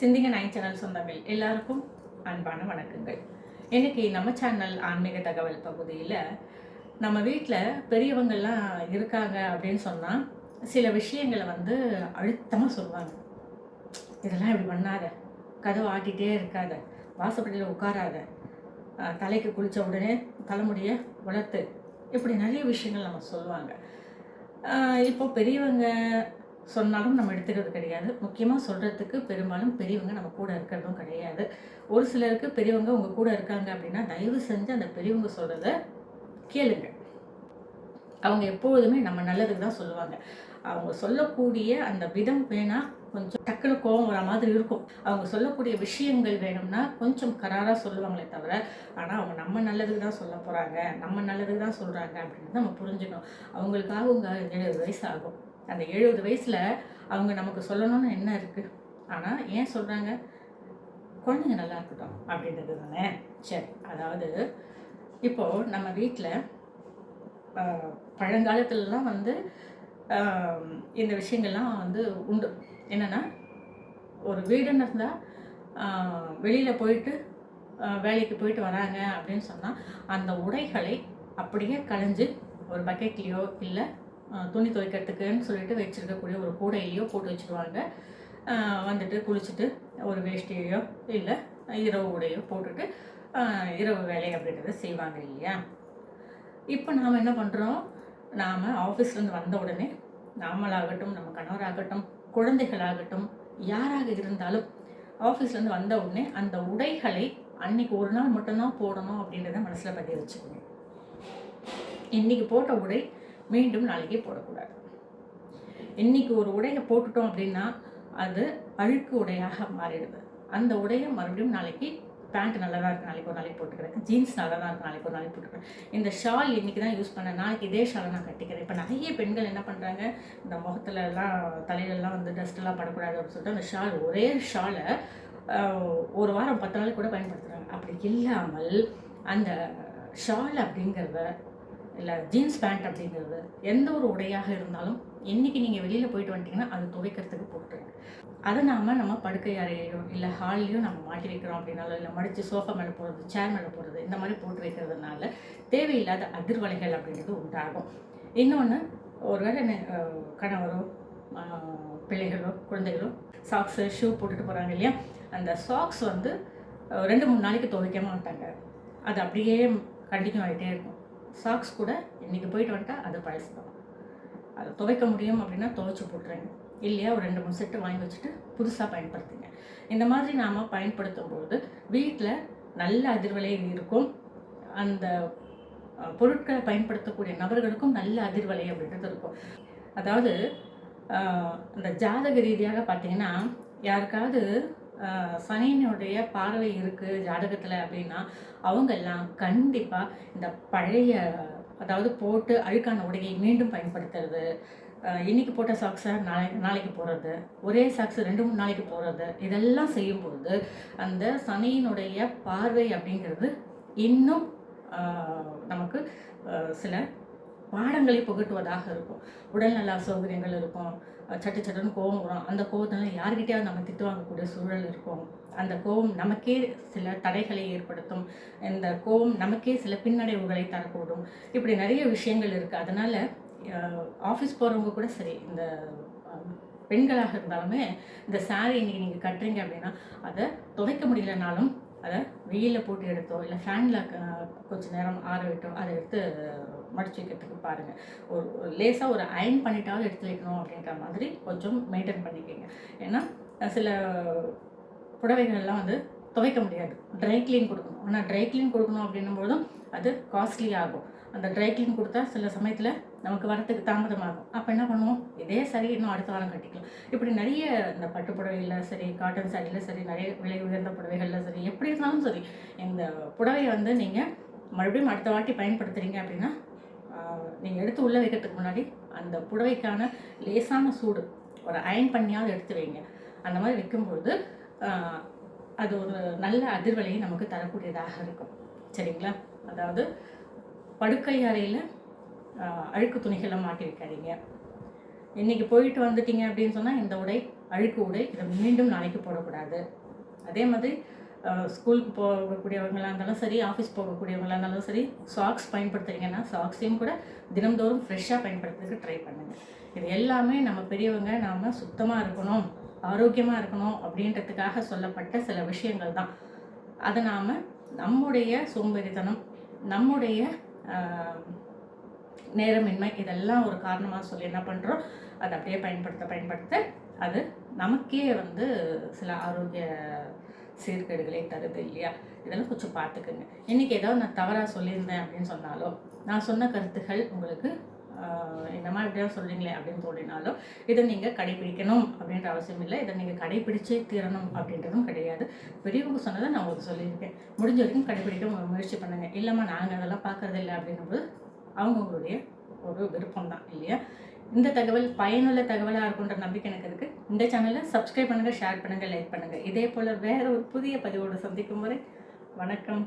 சிந்திங்க nine channel சொந்தங்கள் எல்லாருக்கும் அன்பான வணக்கங்கள். இன்னைக்கு நம்ம சேனல் ஆன்மீக தகவல் பகுதியில் நம்ம வீட்டில் பெரியவங்கள்லாம் இருக்காங்க அப்படின்னு சொன்னால் சில விஷயங்களை வந்து அழுத்தமாக சொல்லுவாங்க. இதெல்லாம் இப்படி பண்ணாத. கதவை ஆட்டிகிட்டே இருக்காத. வாசப்படியில் உட்காராத. தலைக்கு குளித்த உடனே தலைமுடியை வளர்த்து. இப்படி நிறைய விஷயங்கள் நம்ம சொல்லுவாங்க. இப்போ பெரியவங்க சொன்னாலும் நம்ம எடுத்துக்கிறது கிடையாது. முக்கியமாக சொல்கிறதுக்கு பெரும்பாலும் பெரியவங்க நம்ம கூட இருக்கிறதும் கிடையாது. ஒரு சிலருக்கு பெரியவங்க உங்கள் கூட இருக்காங்க அப்படின்னா தயவு செஞ்சு அந்த பெரியவங்க சொல்கிறத கேளுங்க. அவங்க எப்பொழுதுமே நம்ம நல்லதுக்கு தான் சொல்லுவாங்க. அவங்க சொல்லக்கூடிய அந்த விதம் வேணால் கொஞ்சம் டக்குனு கோவம் வர மாதிரி இருக்கும். அவங்க சொல்லக்கூடிய விஷயங்கள் வேணும்னா கொஞ்சம் கராராக சொல்லுவாங்களே தவிர ஆனால் அவங்க நம்ம நல்லதுக்கு தான் சொல்ல போகிறாங்க நம்ம நல்லதுக்கு தான் சொல்கிறாங்க அப்படின்னு நம்ம புரிஞ்சுக்கணும். அவங்களுக்காக உங்கள் எழுபது வயசு ஆகும். அந்த எழுபது வயசில் அவங்க நமக்கு சொல்லணும்னு என்ன இருக்குது ஆனால் ஏன் சொல்கிறாங்க குழந்தைங்க நல்லா இருக்கட்டும் அப்படின்றது தானே? சரி அதாவது இப்போது நம்ம வீட்டில் பழங்காலத்துலலாம் வந்து இந்த விஷயங்கள்லாம் வந்து உண்டு. என்னென்னா ஒரு வீடுன்னு இருந்தால் வெளியில் போயிட்டு வேலைக்கு போயிட்டு வராங்க அப்படின்னு சொன்னால் அந்த உடைகளை அப்படியே களைஞ்சு ஒரு பக்கெட்லேயோ இல்லை துணி துவைக்கிறதுக்குன்னு சொல்லிட்டு வச்சுருக்கக்கூடிய ஒரு கூடையிலையோ போட்டு வச்சுருவாங்க. வந்துட்டு குளிச்சுட்டு ஒரு வேஷ்டியையோ இல்லை இரவு உடையோ போட்டுட்டு இரவு வேலை அப்படின்றத செய்வாங்க இல்லையா? இப்போ நாம் என்ன பண்ணுறோம் நாம் ஆஃபீஸ்லேருந்து வந்த உடனே நாமளாகட்டும் நம்ம கணவராகட்டும் குழந்தைகளாகட்டும் யாராக இருந்தாலும் ஆஃபீஸ்லேருந்து வந்த உடனே அந்த உடைகளை அன்னைக்கு ஒரு நாள் மட்டும்தான் போடணும் அப்படின்றத மனசில் பதிய வச்சுக்கணும். இன்னைக்கு போட்ட உடை மீண்டும் நாளைக்கே போடக்கூடாது. இன்னைக்கு ஒரு உடையை போட்டுட்டோம் அப்படின்னா அது அழுக்கு உடையாக மாறிடுது. அந்த உடையை மறுபடியும் நாளைக்கு பேண்ட் நல்லா தான் இருக்கு நாளைக்கு ஒரு நாளைக்கு போட்டுக்கிறேன். ஜீன்ஸ் நல்லா தான் இருக்கு நாளைக்கு ஒரு நாளைக்கு போட்டுக்கிறேன். இந்த ஷால் இன்னைக்கு தான் யூஸ் பண்ணேன். நாளைக்கு இதே ஷாலை நான் கட்டிக்கிறேன். இப்போ நிறைய பெண்கள் என்ன பண்ணுறாங்க இந்த முகத்துல எல்லாம் தலையிலலாம் வந்து டஸ்ட்டெல்லாம் படக்கூடாது அப்படின்னு சொல்லிட்டு அந்த ஷால் ஒரே ஷாலை ஒரு வாரம் பத்து நாளைக்கு கூட பயன்படுத்துகிறாங்க அப்படி இல்லாமல் அந்த ஷால் அப்படிங்கிறத இல்லை ஜீன்ஸ் பேண்ட் அப்படிங்கிறது எந்த ஒரு உடையாக இருந்தாலும் என்னைக்கு நீங்கள் வெளியில் போயிட்டு வந்துட்டிங்கன்னா அது துவைக்கிறதுக்கு போட்டுருங்க அதை நாம் நம்ம படுக்கை அறையிலையோ இல்லை ஹால்லையோ நம்ம மாட்டி வைக்கிறோம் அப்படின்னாலும் இல்லை மடித்து சோஃபா மேலே போடுறது சேர் மேலே போடுறது இந்த மாதிரி போட்டு வைக்கிறதுனால தேவையில்லாத அதிர்வலைகள் அப்படின்றது உண்டாகும். இன்னொன்று ஒருவேளை நெ- கணவரோ பிள்ளைகளோ குழந்தைகளோ சாக்ஸு ஷூ போட்டுட்டு போகிறாங்க இல்லையா? அந்த சாக்ஸ் வந்து ரெண்டு மூணு நாளைக்கு துவைக்க மாட்டாங்க. அது அப்படியே கண்டினியூ ஆகிட்டே இருக்கும். சாக்ஸ் கூட இன்றைக்கி போயிட்டு வந்துட்டா அது பழசு தான் அதை துவைக்க முடியும் அப்படின்னா துவைச்சி போட்டுருங்க இல்லையா ஒரு ரெண்டு மூணு செட்டு வாங்கி வச்சுட்டு புதுசாக பயன்படுத்துங்க. இந்த மாதிரி நாம் பயன்படுத்தும் பொழுது வீட்டில் நல்ல அதிர்வலை இருக்கும். அந்த பொருட்களை பயன்படுத்தக்கூடிய நபர்களுக்கும் நல்ல அதிர்வலை அப்படின்றது இருக்கும். அதாவது அந்த ஜாதக ரீதியாக பார்த்தீங்கன்னா யாருக்காவது சனியினுடைய பார்வை இருக்குது ஜாதகத்தில் அப்படின்னா அவங்கெல்லாம் கண்டிப்பாக இந்த பழைய அதாவது போட்டு அழுக்கான உடையை மீண்டும் பயன்படுத்துறது இன்றைக்கி இன்னைக்கு போட்ட சாக்ஸை நாளை நாளைக்கு போடுறது ஒரே சாக்ஸ் ரெண்டு மூணு நாளைக்கு போடுறது இதெல்லாம் செய்யும்போது அந்த சனியினுடைய பார்வை அப்படிங்கிறது இன்னும் நமக்கு சில பாடங்களை புகட்டுவதாக இருக்கும். உடல்நல அசௌகரியங்கள் இருக்கும். சட்டு சட்டுன்னு கோபம் வரும். அந்த கோபத்தினால யார்கிட்டயாவது நம்ம திட்டு வாங்கக்கூடிய சூழல் இருக்கும். அந்த கோபம் நமக்கே சில தடைகளை ஏற்படுத்தும். இந்த கோபம் நமக்கே சில பின்னடைவுகளை தரக்கூடும். இப்படி நிறைய விஷயங்கள் இருக்குது அதனால் ஆஃபீஸ் போகிறவங்க கூட சரி இந்த பெண்களாக இருந்தாலுமே இந்த saree இன்றைக்கி நீங்கள் கட்டுறீங்க அப்படின்னா அதை துவைக்க முடியலனாலும் அதை வெயிலில் போட்டு எடுத்தோ இல்லை ஃபேனில் கொஞ்சம் நேரம் ஆற விட்டோ அதை எடுத்து மடிச்சு வைக்கிறதுக்கு பாருங்கள் ஒரு லேசாக ஒரு அயன் பண்ணிட்டாவது எடுத்து வைக்கணும் அப்படின்ற மாதிரி கொஞ்சம் மெயின்டைன் பண்ணிக்கோங்க. ஏன்னா சில புடவைகள்லாம் வந்து துவைக்க முடியாது. ட்ரை க்ளீன் கொடுக்கணும். ஆனால் ட்ரை க்ளீன் கொடுக்கணும் அப்படின்னும் போதும் அது காஸ்ட்லி ஆகும். அந்த ட்ரை க்ளீன் கொடுத்தா சில சமயத்தில் நமக்கு வரத்துக்கு தாமதமாகும். அப்போ என்ன பண்ணுவோம்? இதே சரி இன்னும் அடுத்த வாரம் கட்டிக்கலாம். இப்படி நிறைய இந்த பட்டு புடவையில் சரி காட்டன் சாரியில் சரி நிறைய விலை உயர்ந்த புடவைகளில் சரி எப்படி இருந்தாலும் சரி இந்த புடவையை வந்து நீங்கள் மறுபடியும் அடுத்த வாட்டி பயன்படுத்துகிறீங்க அப்படின்னா நீங்கள் எடுத்து உள்ளே வைக்கிறதுக்கு முன்னாடி அந்த புடவைக்கான லேசான சூடு ஒரு அயன் பண்ணியாவது எடுத்து வைங்க. அந்த மாதிரி வைக்கும்பொழுது அது ஒரு நல்ல அதிர்வலையை நமக்கு தரக்கூடியதாக இருக்கும். சரிங்களா? அதாவது படுக்கை அறையில் அழுக்கு துணிகளை மாட்டி வைக்காதீங்க இன்றைக்கி போயிட்டு வந்துட்டீங்க அப்படின்னு சொன்னால் இந்த உடை அழுக்கு உடை இதை மீண்டும் நாளைக்கு போடக்கூடாது. அதே மாதிரி ஸ்கூலுக்கு போகக்கூடியவங்களாக இருந்தாலும் சரி ஆஃபீஸ் போகக்கூடியவங்களாக இருந்தாலும் சரி சாக்ஸ் பயன்படுத்துறீங்கன்னா சாக்ஸையும் கூட தினம்தோறும் ஃப்ரெஷ்ஷாக பயன்படுத்துறதுக்கு ட்ரை பண்ணுங்கள் இது எல்லாமே நம்ம பெரியவங்க நாம் சுத்தமாக இருக்கணும் ஆரோக்கியமாக இருக்கணும் அப்படின்றதுக்காக சொல்லப்பட்ட சில விஷயங்கள் தான். அதை நாம் நம்முடைய சோம்பேறித்தனம் நம்முடைய நேரமின்மை இதெல்லாம் ஒரு காரணமாக சொல்லி என்ன பண்ணுறோம் அதை அப்படியே பயன்படுத்த பயன்படுத்த அது நமக்கே வந்து சில ஆரோக்கிய சீர்கேடுகளை தருது இல்லையா? இதெல்லாம் கொஞ்சம் பார்த்துக்குங்க. இன்றைக்கி ஏதாவது நான் தவறாக சொல்லியிருந்தேன் அப்படின்னு சொன்னாலோ நான் சொன்ன கருத்துகள் உங்களுக்கு என்னம்மா இப்படியா சொல்றீங்களே அப்படின்னு தோணினாலோ இதை நீங்கள் கடைபிடிக்கணும் அப்படின்ற அவசியம் இல்லை. இதை நீங்கள் கடைபிடிச்சே தீரணும் அப்படின்றதும் கிடையாது. பெரியவங்க சொன்னதை நான் உங்களுக்கு சொல்லியிருக்கேன். முடிஞ்ச வரைக்கும் கடைபிடிக்க முயற்சி பண்ணுங்கள் இல்லைம்மா நாங்கள் அதெல்லாம் பார்க்குறது இல்லை அப்படின்னும்போது அவங்கவுங்களுடைய ஒரு விருப்பம் தான் இல்லையா? இந்த தகவல் பயனுள்ள தகவலாக இருக்குன்ற நம்பிக்கை எனக்கு இருக்குது இந்த சேனலை சப்ஸ்கிரைப் பண்ணுங்கள் ஷேர் பண்ணுங்கள் லைக் பண்ணுங்கள் இதே போல் வேறு ஒரு புதிய பதிவோடு சந்திக்கும் முறை வணக்கம்.